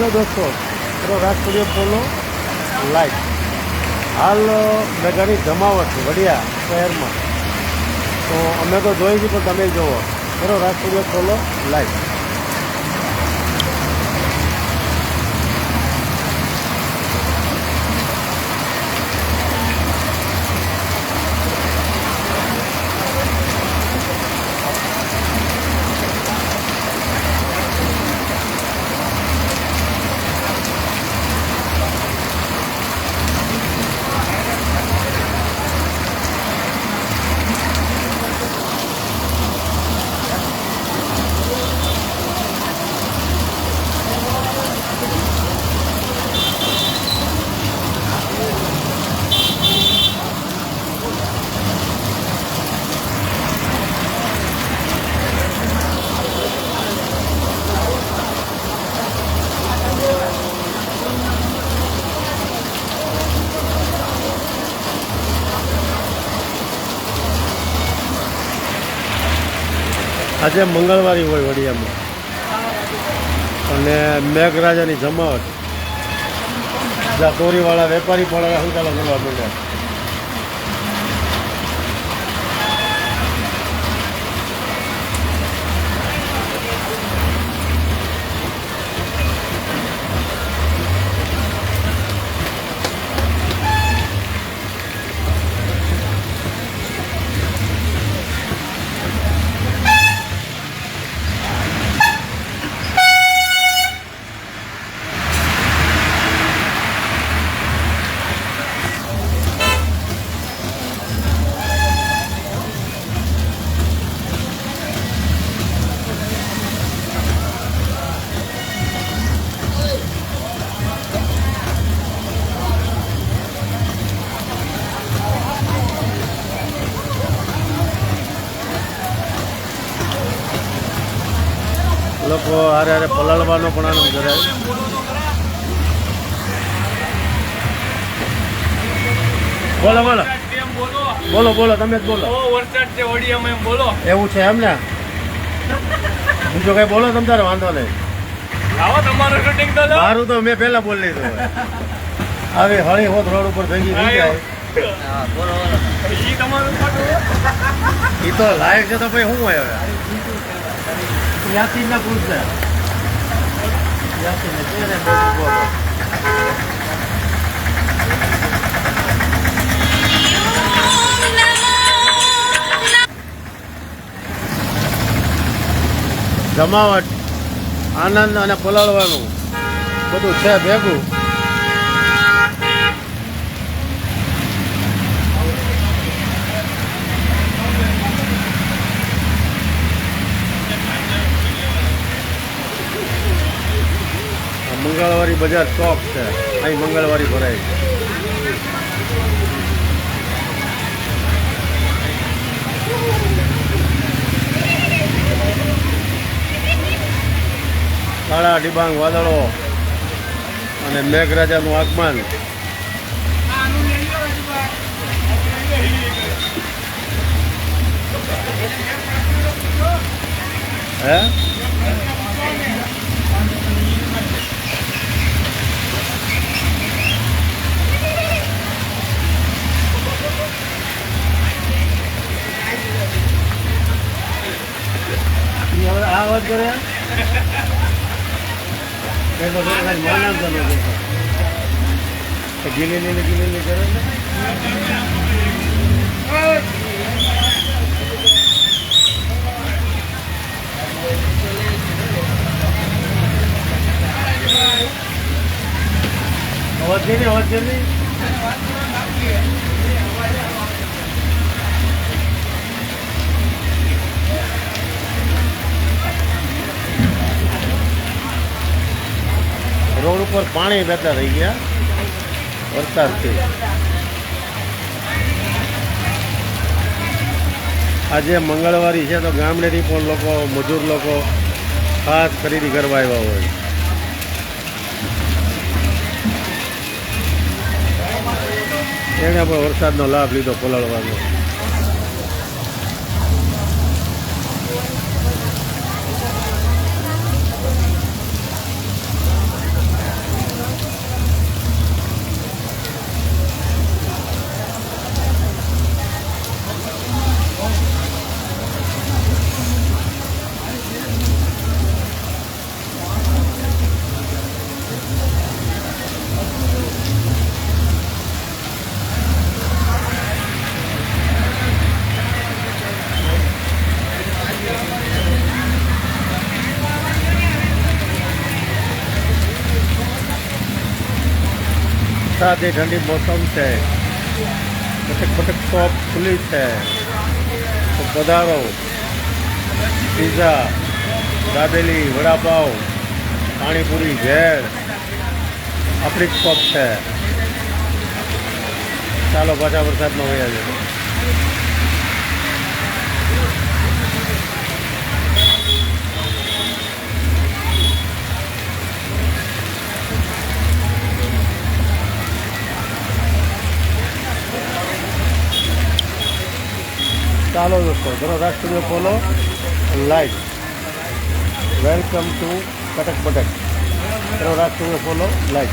હાલો દોસ્તો ચલો રાજ studio follow like હાલ, મેઘાની જમાવટ છે વડિયા, શહેરમાં. તો અમે તો જોઈ છીએ પણ તમે જુઓ ચલો રાજ સ્ટુડિયો ફોલો લાઈક આજે મંગળવારી હોય વડિયામાં. અને મેઘરાજાની જમાવટ. જ્યાં ચોરીવાળા વેપારી પણ હંકાલો કરવા માંડ્યા. લોકો હારે હારે પલાળવાનો પણ આનંદ કરે બોલો બોલો. બોલો બોલો તમે જ બોલો. વરસાદ છે ઓડિયામાં એમ બોલો. એવું છે એમ ને? બીજો કઈ બોલો તમ તારે વાંધો નહીં. આવો તમારું શૂટિંગ તો મારું તો મેં પહેલા બોલી લીધું હવે. આવી હળી હોત રોડ ઉપર ભેગી થઈ જાય ઈ એ તો લાયક છે તો ભાઈ શું હોય હવે? યાસી ના પૂછશે યાસી ને કે ને બોલો જમાવટ, આનંદ અને પલાળવાનું બધું છે ભેગું. મંગળવારી બજાર ચોક છે. અહીં મંગળવારી ભરાય છે. કાળા ડિબાંગ વાદળો અને મેઘરાજાનું આગમન. હે? વાત કરે? ગીલી લીલી ગીલી લીલી કરે અવાજ છે. ને અવાજ છે ઉપર પાણી બેઠા રહી ગયા. વરસાદથી આજે મંગળવારી છે તો ગામડેથી પણ લોકો, મજૂર લોકો ખાસ ખરીદી કરવા આવ્યા હોય. એણે પણ વરસાદનો લાભ લીધો પલાળવાનો. વરસાદની ઠંડી મોસમ છે. પટક પટક શોપ ખુલ્લી છે. પધારો. પીઝા, દાબેલી વડાપાઉં પાણીપુરી, ભેળ. આપણી શોપ છે. ચાલો પાછા વરસાદમાં વયા છે ચાલો દોસ્તો Dharo Raj studio follow live welcome to Katak Batak Dharo Raj studio follow like